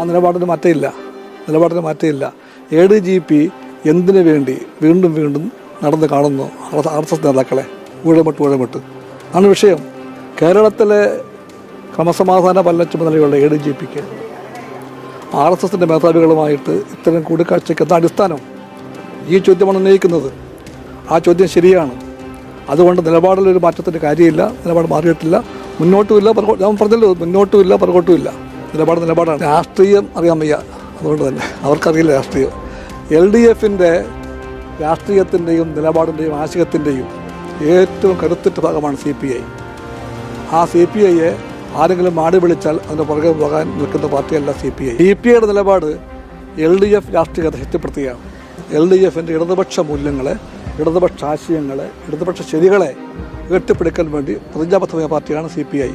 ആ നിലപാടിന് മാറ്റമില്ല. നിലപാടിന് മാറ്റമില്ല. എ ഡി ജി പി എന്തിനു വേണ്ടി വീണ്ടും വീണ്ടും നടന്ന് കാണുന്നു? ആർ എസ് എസ് നേതാക്കളെ ഊഴമിട്ട് ഊഴമിട്ട്. ആണ് വിഷയം. കേരളത്തിലെ ക്രമസമാധാന പല്ല ചുമതലയുള്ള എ ഡി ജി പിക്ക് ആർ എസ് എസിന്റെ മേധാവികളുമായിട്ട് ഇത്തരം കൂടിക്കാഴ്ചയ്ക്ക് എന്താ അടിസ്ഥാനം? ഈ ചോദ്യമാണ് ഉന്നയിക്കുന്നത്. ആ ചോദ്യം ശരിയാണ്. അതുകൊണ്ട് നിലപാടിലൊരു മാറ്റത്തിന്റെ കാര്യമില്ല. നിലപാട് മാറിയിട്ടില്ല. മുന്നോട്ടുമില്ല പറഞ്ഞല്ലോ മുന്നോട്ടുമില്ല പുറകോട്ടുമില്ല. നിലപാട് നിലപാടാണ്. രാഷ്ട്രീയം അറിയാൻ വയ്യ. അതുകൊണ്ട് തന്നെ അവർക്കറിയില്ല രാഷ്ട്രീയം. എൽ ഡി എഫിന്റെ രാഷ്ട്രീയത്തിന്റെയും നിലപാടിന്റെയും ആശയത്തിന്റെയും ഏറ്റവും കരുത്തിട്ട ഭാഗമാണ് സി പി ഐ. ആ സി പി ഐയെ ആരെങ്കിലും മാടി വിളിച്ചാൽ അതിന് പുറകെ പോകാൻ നിൽക്കുന്ന പാർട്ടിയല്ല C P I. C P ഐയുടെ നിലപാട് എൽ ഡി എഫ് രാഷ്ട്രീയത്തെ ശക്തിപ്പെടുത്തുകയാണ്. എൽ ഡി എഫിന്റെ ഇടതുപക്ഷ മൂല്യങ്ങളെ ഇടതുപക്ഷ ആശയങ്ങളെ ഇടതുപക്ഷ ശരികളെ ഉയർത്തിപ്പിടിക്കാൻ വേണ്ടി പ്രതിജ്ഞാബദ്ധമായ പാർട്ടിയാണ് സി പി ഐ.